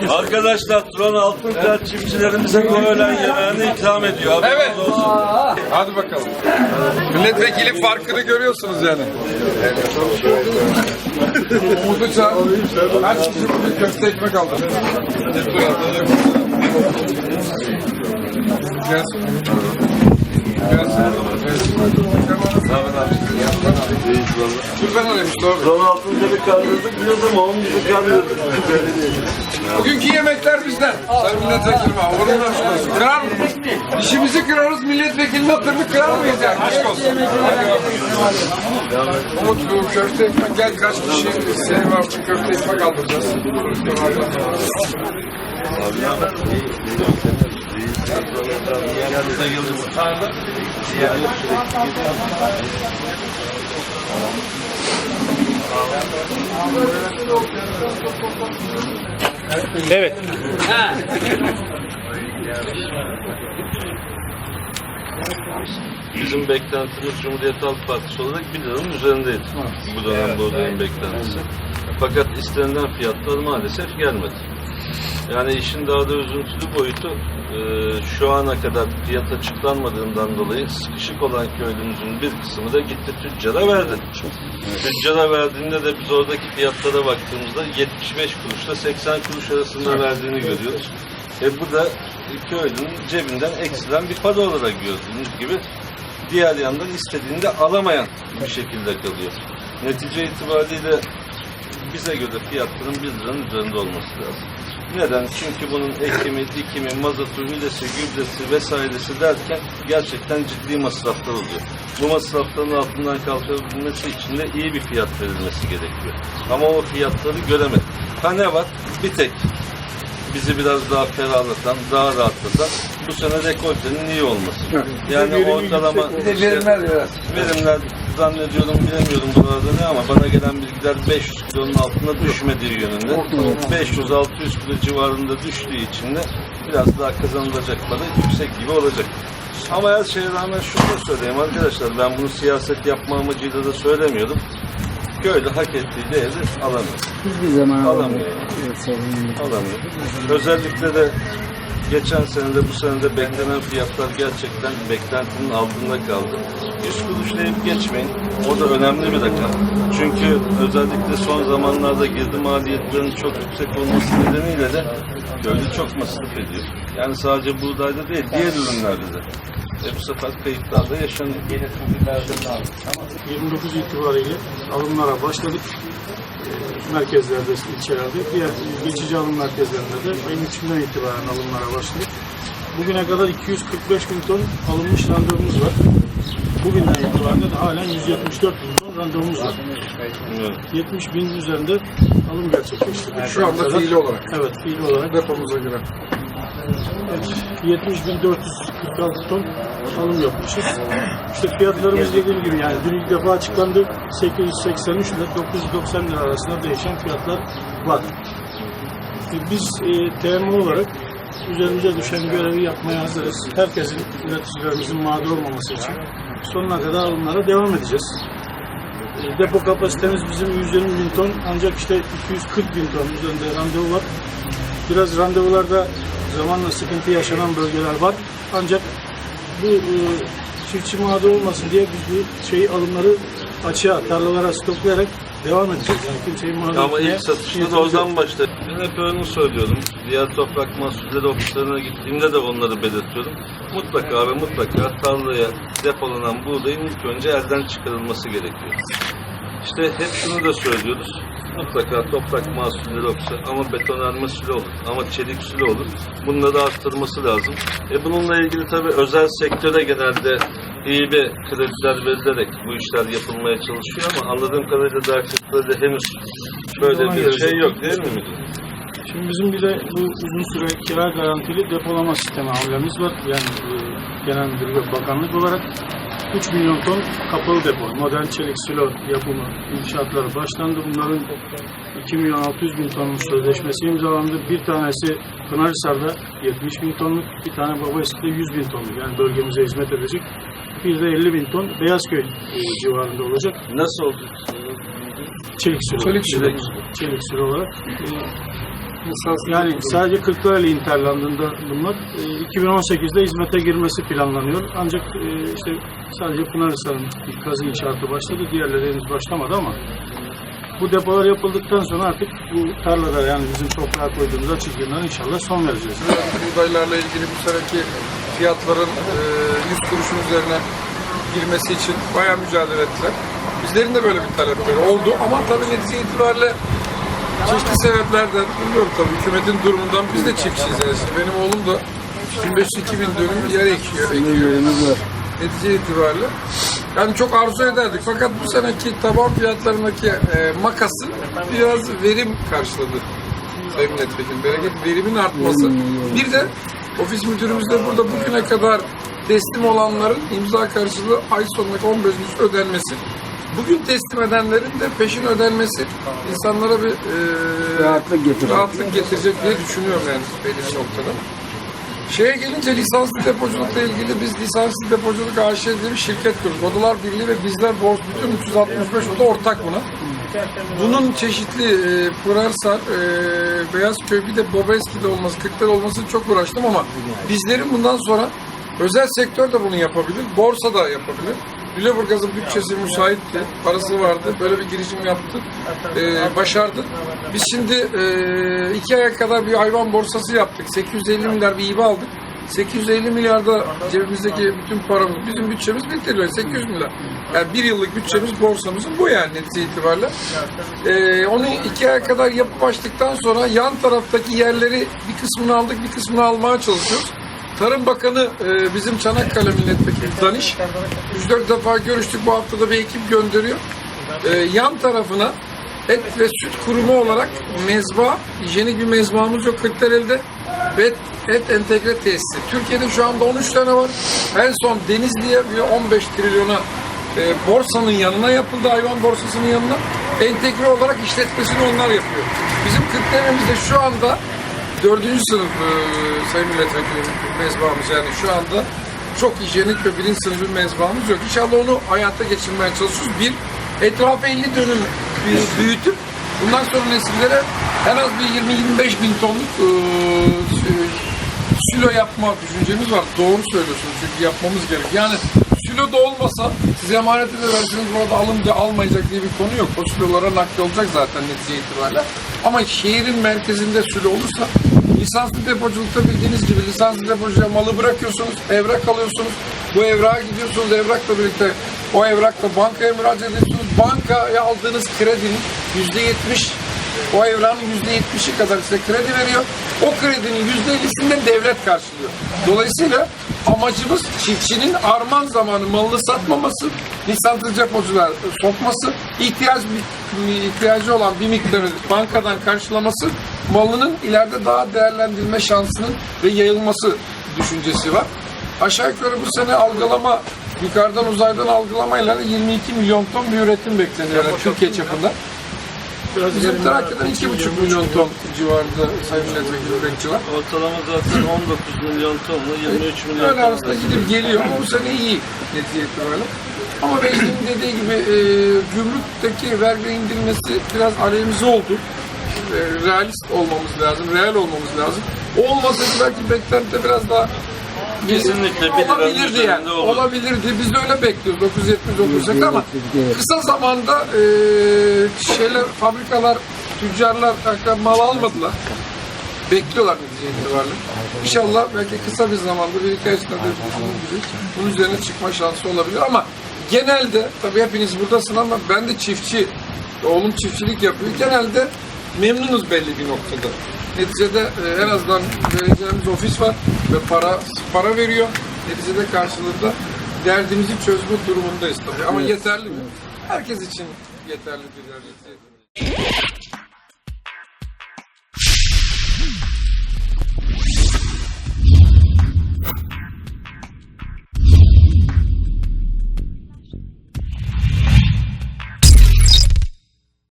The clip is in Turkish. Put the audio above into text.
Ki. Arkadaşlar Turan Altıntel çiftçilerimize öğlen yemeğini ikram ediyor. Haberiniz Evet. olsun. Hadi bakalım. Milletvekili farkını görüyorsunuz yani. Umut'u çağır. Kaç kişi bugün köfte ekmek aldı? Gelsin. Dur ben arayayım işte orada. Turan Altıntel'i kandırdık diyoruz ama onun. Bugünkü yemekler bizden. Sayın milletvekilim abi. Onun nasıl Kırar mı? İşimizi kırarız, milletvekilinin hatırını kırar mıyız yani? Aşk olsun. Umut bu köfte ekmek gel kaç kişi seni var bu köfte ekmek aldıracağız. Evet. Bizim beklentimiz Cumhuriyet Halk Partisi olarak 1 liranın üzerindeydi. Bu dönem bu dönem beklentisi. Fakat istenilen fiyatlar maalesef gelmedi. Yani işin daha da üzüntülü boyutu e, şu ana kadar fiyat açıklanmadığından dolayı sıkışık olan köylümüzün bir kısmı da gitti tüccara verdi. Tüccara verdiğinde de biz oradaki fiyatlara baktığımızda 75 kuruşla 80 kuruş arasında verdiğini görüyoruz. E bu da köylünün cebinden eksilen bir para olarak gördüğünüz gibi diğer yandan istediğinde alamayan bir şekilde kalıyor. Netice itibariyle bize göre fiyatların 1 liranın üzerinde olması lazım. Neden? Çünkü bunun ekimi, dikimi, mazotu, midesi, gübresi vesairesi derken gerçekten ciddi masraflar oluyor. Bu masrafların altından kalkabilmesi için de iyi bir fiyat verilmesi gerekiyor. Ama o fiyatları göremedik. Ha ne var? Bir tek bizi biraz daha ferahlatan, daha rahatlatan bu sene rekoltenin iyi olması. Yani ortalama işte, verimler zannediyorum bilemiyorum buralarda ne ama bana gelen bilgiler 500 kilonun altına düşmediği yönünde. 500-600 kilo civarında düştüğü için de biraz daha kazanılacak para yüksek gibi olacak. Ama her şeye rağmen şunu da söyleyeyim arkadaşlar ben bunu siyaset yapma amacıyla da söylemiyorum. Köylü hak ettiği değeri alamıyor. Hiçbir zaman Alamıyor. Alamıyor. Özellikle de geçen senede bu senede beklenen fiyatlar gerçekten beklentinin altında kaldı. 100 kuruş deyip geçmeyin. O da önemli bir rakam. Çünkü özellikle son zamanlarda girdi maliyetlerinin çok yüksek olması nedeniyle de köylü çok masraf ediyor. Yani sadece buğdayda değil, diğer ürünlerde de. E bu sefer kayıplar da yaşanıyor. 29 itibariyle alımlara başladık. Ee, Merkezlerde, ilçelerde. Diğer geçici alım merkezlerinde de ayın 3'ünden itibaren alımlara başladık. Bugüne kadar 245 bin ton alınmış randevumuz var. Bugünden itibaren de halen 174 bin ton randevumuz var. Evet. 70 bin üzerinde alım gerçekleştirdik. Şu anda fiili olarak. Evet, fiil olarak. Depomuza giren. Evet, 70.446 ton alım yapmışız. İşte fiyatlarımız dediğim gibi yani dün ilk defa açıklandı. 883 ile 990 lira arasında değişen fiyatlar var. E, Biz e, TMO olarak üzerimize düşen görevi yapmaya hazırız. Herkesin, üreticilerimizin mağdur olmaması için sonuna kadar alımlara devam edeceğiz. E, Depo kapasitemiz bizim 120 bin ton ancak işte 240 bin ton üzerinde randevu var. Biraz randevularda zamanla sıkıntı yaşanan bölgeler var. Ancak bu e, çiftçi mağdur olmasın diye biz bu şeyi alımları açığa, tarlalara stoklayarak devam edeceğiz. Yani kimseyi mağdur Ama etmeye ilk satışta da niyetimiz yok. oradan başladı. Ben hep öyle söylüyorum. Diğer toprak mahsulleri ofislerine gittiğimde de onları belirtiyorum. Mutlaka ve mutlaka tarlaya depolanan buğdayın ilk önce elden çıkarılması gerekiyor. İşte hep şunu da söylüyoruz. Mutlaka toprak mahsulleri ofisi ama betonarme sülü olur, ama çelik sülü olur. Bunları arttırması lazım. E bununla ilgili tabii özel sektöre genelde iyi bir krediler verilerek bu işler yapılmaya çalışıyor ama anladığım kadarıyla sektörde henüz böyle bir şey yok değil mi müdürüm? Şimdi bizim bir de bu uzun süre kira garantili depolama sistemi hamlemiz var. Yani e, Genel Müdürlük Bakanlık olarak 3 milyon ton kapalı depo, modern çelik silo yapımı inşaatları başlandı. Bunların 2 milyon 600 bin tonluk sözleşmesi imzalandı. Bir tanesi Pınarhisar'da 70 bin tonluk, bir tane Babaüstü'de 100 bin tonluk. Yani bölgemize hizmet edecek. Bir de 50 bin ton Beyazköy e, civarında olacak. Nasıl oldu? Çelik sürü. Çelik sürü. Çelik sürü olarak. Ee, Yani sadece Kırklareli interlandında bunlar. Ee, 2018'de hizmete girmesi planlanıyor. Ancak e, işte sadece Pınarhisar'ın ilk kazı inşaatı başladı. Diğerleri henüz başlamadı ama bu depolar yapıldıktan sonra artık bu tarlada yani bizim toprağa koyduğumuz açık yığınlara inşallah son vereceğiz. buğdaylarla ilgili bu seneki fiyatların e, 100 kuruşun üzerine girmesi için bayağı mücadele ettiler. Bizlerin de böyle bir talepleri oldu ama tabii netice itibariyle çeşitli sebeplerden bilmiyorum tabii hükümetin durumundan biz de çiftçiyiz. Şimdi benim oğlum da 1500-2000 dönüm yer ekiyor. ekiyor. Netice itibariyle. Yani çok arzu ederdik fakat bu seneki taban fiyatlarındaki e, makası biraz verim karşıladı. Sayın Milletvekili, bereket verimin artması. Bir de ofis müdürümüz de burada bugüne kadar teslim olanların imza karşılığı ay sonundaki 15 gün ödenmesi. Bugün teslim edenlerin de peşin ödenmesi insanlara bir e, Rahatlık getirir. rahatlık getirecek diye düşünüyorum yani belli bir noktada. Şeye gelince lisanslı depoculukla ilgili biz lisanslı depoculuk AŞ diye bir şirket kurduk. Odalar Birliği ve bizler borç bütün 365 oda ortak buna. Bunun çeşitli e, Pınarhisar, e, Beyazköy bir de Bobeski'de olması, Kırklar olması çok uğraştım ama bizlerin bundan sonra özel sektör de bunu yapabilir, borsa da yapabilir. Lüleburgaz'ın bütçesi müsaitti, parası vardı, böyle bir girişim yaptı, e, başardı. Biz şimdi e, iki aya kadar bir hayvan borsası yaptık, 850 milyar bir hibe aldık. 850 milyarda cebimizdeki bütün paramız, bizim bütçemiz 1 trilyon, 800 milyar. Yani bir yıllık bütçemiz borsamızın bu yani netice itibariyle. Ee, onu iki aya kadar yapıp açtıktan sonra yan taraftaki yerleri bir kısmını aldık, bir kısmını almaya çalışıyoruz. Tarım Bakanı e, bizim Çanakkale Milletvekili Daniş. 3-4 defa görüştük. Bu haftada bir ekip gönderiyor. E, yan tarafına et ve süt kurumu olarak mezba, hijyenik bir mezbamız yok Kırklareli'de. Ve et, et entegre tesisi. Türkiye'de şu anda 13 tane var. En son Denizli'ye bir 15 trilyona e, borsanın yanına yapıldı, hayvan borsasının yanına. Entegre olarak işletmesini onlar yapıyor. Bizim Kırklareli'mizde şu anda dördüncü sınıf e, sayın milletvekili mezbamız yani şu anda çok hijyenik ve birinci sınıf bir mezbamız yok. İnşallah onu hayata geçirmeye çalışıyoruz. Bir, etrafı 50 dönüm büyü- büyütüp bundan sonra nesillere en az bir 20-25 bin tonluk e, silo yapma düşüncemiz var. Doğru söylüyorsunuz çünkü yapmamız gerek. Yani silo da olmasa size emanet ederseniz burada alın diye almayacak diye bir konu yok. O silolara nakli olacak zaten netice itibariyle. Ama şehrin merkezinde silo olursa lisanslı depoculukta bildiğiniz gibi lisanslı depocuya malı bırakıyorsunuz, evrak alıyorsunuz. Bu evrağa gidiyorsunuz, evrakla birlikte o evrakla bankaya müracaat ediyorsunuz. Bankaya aldığınız kredinin yüzde yetmiş o evranın yüzde yetmişi kadar size kredi veriyor. O kredinin yüzde ellisini de devlet karşılıyor. Dolayısıyla amacımız çiftçinin arman zamanı malını satmaması, lisanslı depocular sokması, ihtiyaç ihtiyacı olan bir miktarı bankadan karşılaması, malının ileride daha değerlendirilme şansının ve yayılması düşüncesi var. Aşağı yukarı bu sene algılama, yukarıdan uzaydan algılamayla 22 milyon ton bir üretim bekleniyor yani Türkiye çapında. Bizim Trakya'dan 2,5 milyon ton civarında sayın milletvekili üretçi var. Ortalama zaten 19 milyon tonla 23 milyon Öyle ton. arasında gidip geliyor ama bu sene iyi netice itibariyle. Ama Beyliğin dediği gibi e, gümrükteki vergi indirilmesi biraz aleyhimize oldu. E, realist olmamız lazım, real olmamız lazım. O olmasaydı belki beklenti biraz daha Kesinlikle bir olabilirdi yani. olur. Olabilirdi. Biz de öyle bekliyoruz. 970 ama Evet. kısa zamanda e, şeyler, fabrikalar, tüccarlar hakikaten mal almadılar. Bekliyorlar netice itibariyle. İnşallah belki kısa bir zamanda bir iki ay içinde bunun üzerine çıkma şansı olabilir ama genelde tabii hepiniz buradasın ama ben de çiftçi, oğlum çiftçilik yapıyor. Genelde memnunuz belli bir noktada. Neticede e, en azından vereceğimiz ofis var ve para para veriyor. Neticede karşılığında derdimizi çözme durumundayız tabii. Ama yeterli mi? Herkes için yeterli bir yer.